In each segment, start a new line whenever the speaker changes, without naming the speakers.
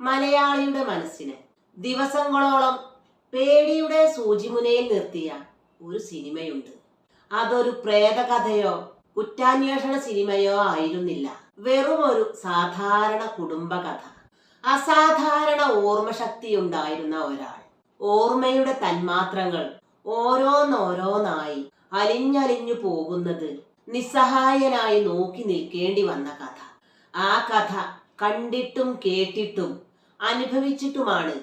മലയാളിയുടെ മനസ്സിന്. ദിവസങ്ങളോളം പേടിയുടെ സൂചിമുനയിൽ നിർത്തിയ ഒരു സിനിമയുണ്ട്. അതൊരു പ്രേതകഥയോ കുറ്റാന്വേഷണ സിനിമയോ ആയിരുന്നില്ല. വെറും ഒരു സാധാരണ കുടുംബകഥ. അസാധാരണ ഓർമ്മശക്തിയുണ്ടായിരുന്ന ഒരാൾ. ഓർമ്മയുടെ തന്മാത്രങ്ങൾ ഓരോന്നോരോന്നായി അലിഞ്ഞലിഞ്ഞു പോകുന്നത് നിസ്സഹായനായി നോക്കി നിൽക്കേണ്ടി വന്ന കഥ. ആ കഥ കണ്ടിട്ടും കേട്ടിട്ടും അനുഭവിച്ചിട്ടുമാണ്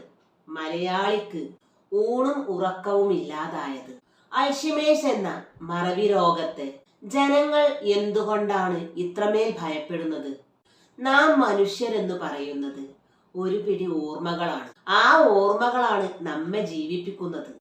മലയാളിക്ക് ഊണും ഉറക്കവും ഇല്ലാതായത്. അൽഷിമേഷ് എന്ന മറവി രോഗത്തെ ജനങ്ങൾ എന്തുകൊണ്ടാണ് ഇത്രമേൽ ഭയപ്പെടുന്നത്? നാം മനുഷ്യരെന്ന് പറയുന്നത് ഒരു പിടി ഓർമ്മകളാണ്. ആ ഓർമ്മകളാണ് നമ്മെ ജീവിപ്പിക്കുന്നത്.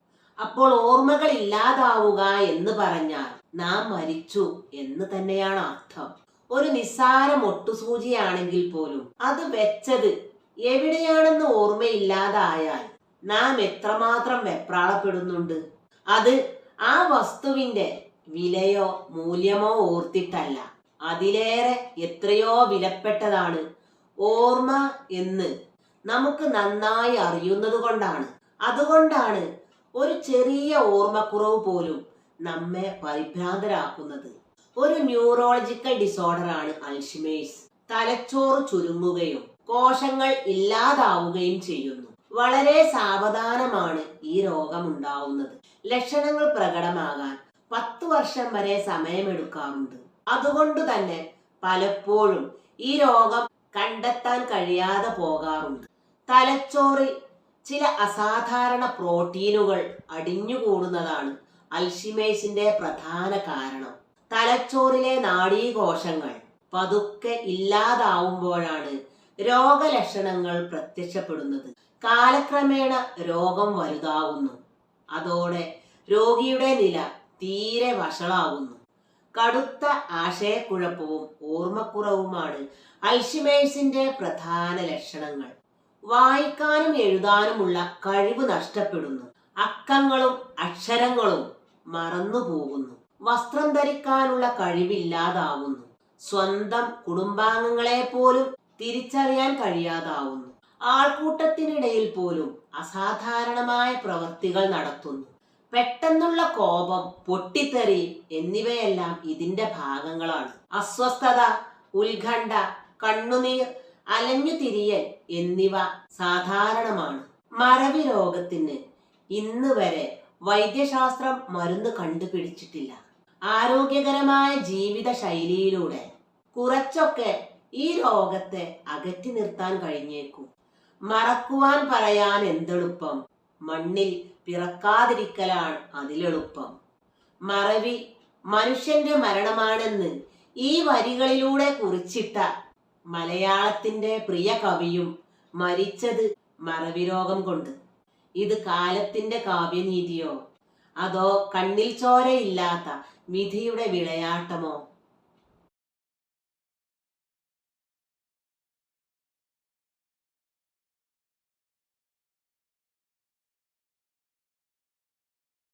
അപ്പോൾ ഓർമ്മകൾ ഇല്ലാതാവുക എന്ന് പറഞ്ഞാൽ നാം മരിച്ചു എന്ന് തന്നെയാണ് അർത്ഥം. ഒരു നിസ്സാര മൊട്ടുസൂചിയാണെങ്കിൽ പോലും അത് വെച്ചത് എവിടെയാണെന്ന് ഓർമ്മയില്ലാതായാൽ നാം എത്രമാത്രം വെപ്രാളപ്പെടുന്നുണ്ട്. അത് ആ വസ്തുവിന്റെ വിലയോ മൂല്യമോ ഓർത്തിട്ടല്ല. അതിലേറെ എത്രയോ വിലപ്പെട്ടതാണ് ഓർമ്മ എന്ന് നമുക്ക് നന്നായി അറിയുന്നത് കൊണ്ടാണ്. അതുകൊണ്ടാണ് ഒരു ചെറിയ ഓർമ്മക്കുറവ് പോലും നമ്മെ പരിഭ്രാന്തരാക്കുന്നത്. ഒരു ന്യൂറോളജിക്കൽ ഡിസോർഡർ ആണ് അൽഷിമേഴ്സ്. തലച്ചോറ് ചുരുങ്ങുകയും കോശങ്ങൾ ഇല്ലാതാവുകയും ചെയ്യുന്നു. വളരെ സാവധാനമാണ് ഈ രോഗം ഉണ്ടാവുന്നത് ലക്ഷണങ്ങൾ പ്രകടമാകാൻ പത്തു വർഷം വരെ സമയമെടുക്കാറുണ്ട്. അതുകൊണ്ട് തന്നെ പലപ്പോഴും ഈ രോഗം കണ്ടെത്താൻ കഴിയാതെ പോകാറുണ്ട്. തലച്ചോറിൽ ചില അസാധാരണ പ്രോട്ടീനുകൾ അടിഞ്ഞുകൂടുന്നതാണ് അൽഷിമേഴ്സിന്റെ പ്രധാന കാരണം. തലച്ചോറിലെ നാഡീകോശങ്ങൾ പതുക്കെ ഇല്ലാതാവുമ്പോഴാണ് രോഗലക്ഷണങ്ങൾ പ്രത്യക്ഷപ്പെടുന്നത്. കാലക്രമേണ രോഗം വലുതാവുന്നു. അതോടെ രോഗിയുടെ നില തീരെ വഷളാവുന്നു. കടുത്ത ആശയക്കുഴപ്പവും ഓർമ്മക്കുറവുമാണ് അൽഷിമേഴ്സിന്റെ പ്രധാന ലക്ഷണങ്ങൾ. വായിക്കാനും എഴുതാനുമുള്ള കഴിവ് നഷ്ടപ്പെടുന്നു. അക്കങ്ങളും അക്ഷരങ്ങളും മറന്നുപോകുന്നു. വസ്ത്രം ധരിക്കാനുള്ള കഴിവില്ലാതാവുന്നു. സ്വന്തം കുടുംബാംഗങ്ങളെ പോലും തിരിച്ചറിയാൻ കഴിയാതാവുന്നു. ആൾക്കൂട്ടത്തിനിടയിൽ പോലും അസാധാരണമായ പ്രവൃത്തികൾ നടത്തുന്നു. പെട്ടെന്നുള്ള കോപം പൊട്ടിത്തെറി എന്നിവയെല്ലാം ഇതിന്റെ ഭാഗങ്ങളാണ്. അസ്വസ്ഥത ഉത്കണ്ഠ കണ്ണുനീർ അലഞ്ഞു തിരിയൽ എന്നിവ സാധാരണമാണ്. മറവി രോഗത്തിന് ഇന്ന് വരെ വൈദ്യശാസ്ത്രം മരുന്ന് കണ്ടുപിടിച്ചിട്ടില്ല. ആരോഗ്യകരമായ ജീവിത ശൈലിയിലൂടെ കുറച്ചൊക്കെ ഈ രോഗത്തെ അകറ്റി നിർത്താൻ കഴിഞ്ഞേക്കും. മറക്കുവാൻ പറയാൻ എന്തെളുപ്പം? മണ്ണിൽ പിറക്കാതിരിക്കലാണ് അതിലെളുപ്പം. മറവി മനുഷ്യന്റെ മരണമാണെന്ന് ഈ വരികളിലൂടെ കുറിച്ചിട്ട മലയാളത്തിന്റെ പ്രിയ കവിയും മരിച്ചത് മറവി രോഗം കൊണ്ട്. ഇത് കാലത്തിന്റെ കാവ്യനീതിയോ? അതോ കണ്ണിൽ ചോരയില്ലാത്ത വിധിയുടെ വിളയാട്ടമോ?